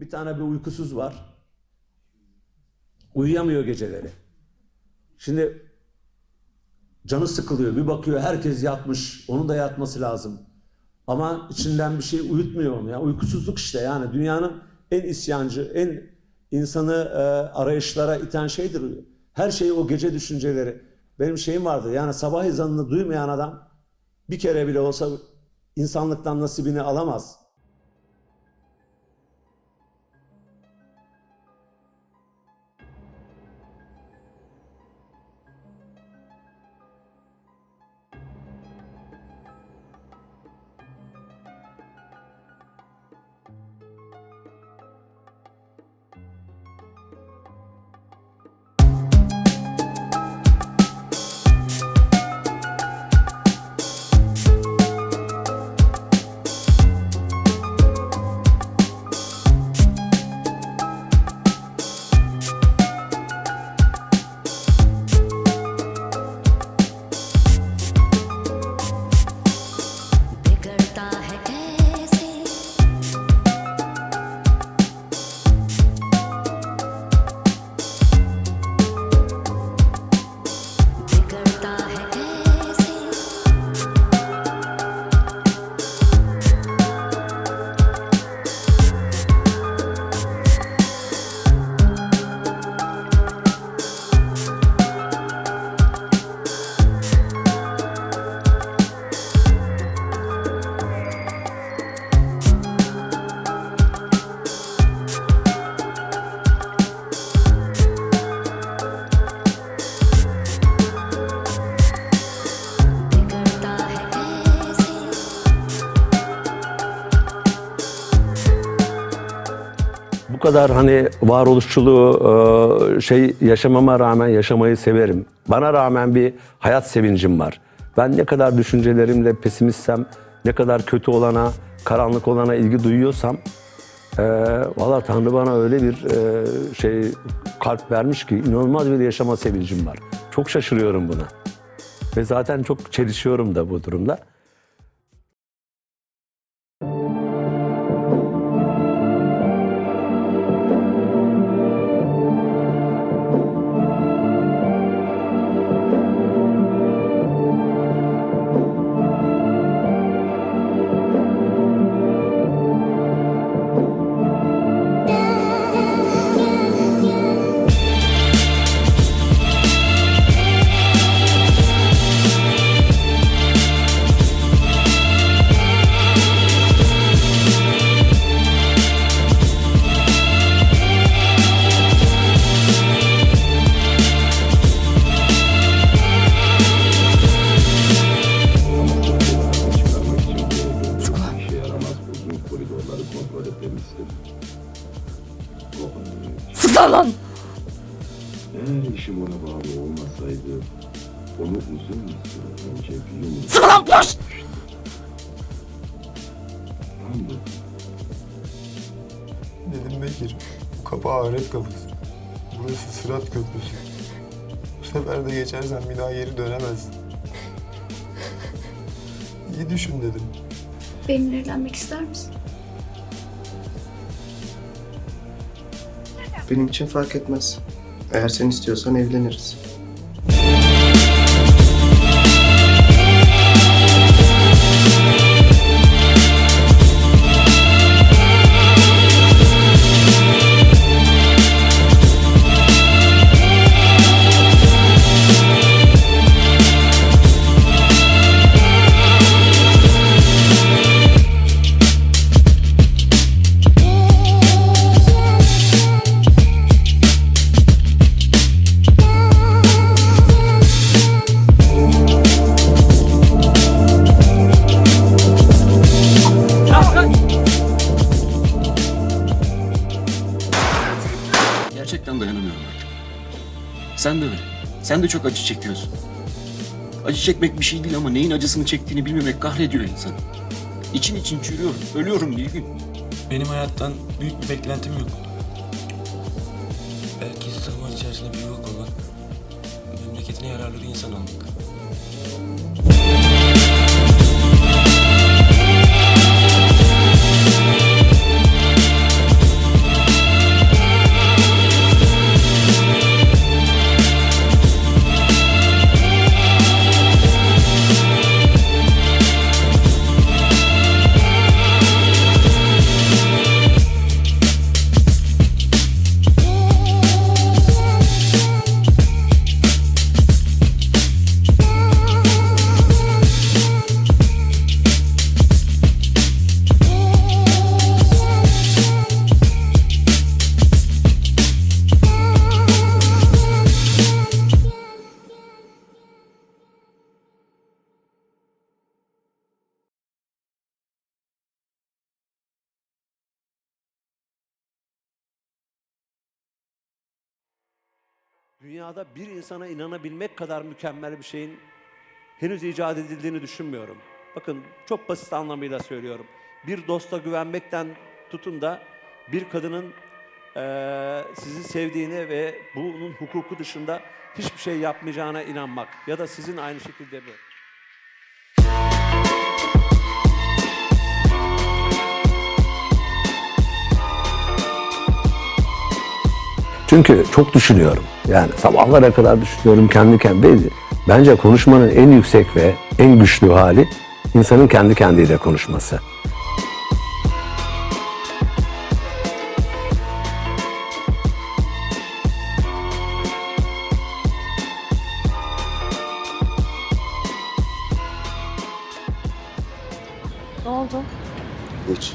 Bir tane bir uykusuz var. Uyuyamıyor geceleri. Şimdi canı sıkılıyor. Bir bakıyor herkes yatmış. Onun da yatması lazım. Ama içinden bir şey uyutmuyor onu ya. Uykusuzluk işte yani dünyanın en isyancı, en insanı e, arayışlara iten şeydir. Her şey o gece düşünceleri. Benim şeyim vardı yani sabah ezanını duymayan adam bir kere bile olsa insanlıktan nasibini alamaz. Kadar hani varoluşçuluğu e, şey yaşamama rağmen yaşamayı severim. Bana rağmen bir hayat sevincim var. Ben ne kadar düşüncelerimle pesimistsem, ne kadar kötü olana, karanlık olana ilgi duyuyorsam e, valla Tanrı bana öyle bir e, şey kalp vermiş ki inanılmaz bir yaşama sevincim var. Çok şaşırıyorum buna. Ve zaten çok çelişiyorum da bu durumda. Lan! Eğer işim ona bağlı olmasaydı, onu uzun bir süre önce bir yumruk... Sıkar lan koş! Anladım. Dedim Bekir, bu kapı ahiret kapısı. Burası sırat köprüsü. Bu sefer de geçersen bir daha geri dönemezsin. İyi düşün dedim. Benimle evlenmek ister misin? Benim için fark etmez. Eğer sen istiyorsan evleniriz. Sen de öyle. Sen de çok acı çekiyorsun. Acı çekmek bir şey değil ama neyin acısını çektiğini bilmemek kahrediyor insanı. İçin için çürüyorum, ölüyorum bir gün. Benim hayattan büyük bir beklentim yok. Belki zaman içerisinde bir yuva kurmak, memleketine yararlı bir insan olmak. Dünyada bir insana inanabilmek kadar mükemmel bir şeyin henüz icat edildiğini düşünmüyorum. Bakın çok basit anlamıyla söylüyorum. Bir dosta güvenmekten tutun da bir kadının eee, sizi sevdiğine ve bunun hukuku dışında hiçbir şey yapmayacağına inanmak ya da sizin aynı şekilde bu. Çünkü çok düşünüyorum. Yani sabahlara kadar düşünüyorum kendi kendime. Bence konuşmanın en yüksek ve en güçlü hali insanın kendi kendiyle konuşması. Ne oldu? Hiç.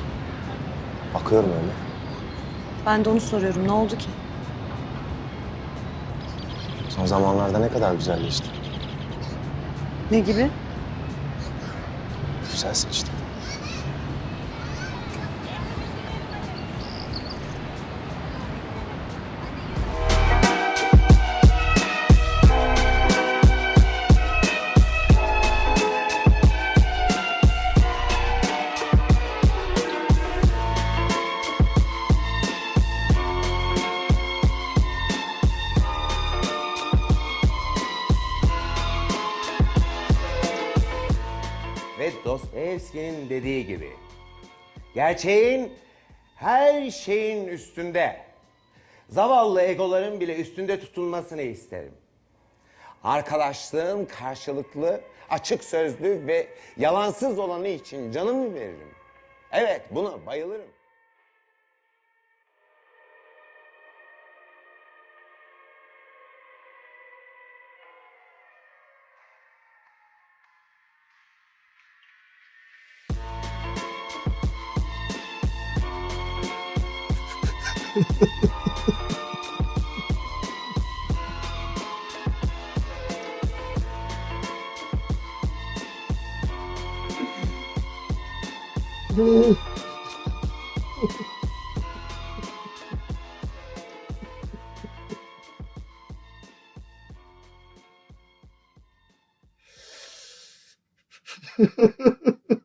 Bakıyorum öyle. Ben de onu soruyorum. Ne oldu ki? Son zamanlarda ne kadar güzelleşti. Ne gibi? Güzelsin işte. Dostoyevski'nin dediği gibi gerçeğin her şeyin üstünde. Zavallı egoların bile üstünde tutulmasını isterim. Arkadaşlığın karşılıklı, açık sözlü ve yalansız olanı için canımı veririm. Evet, buna bayılırım. フフフフ。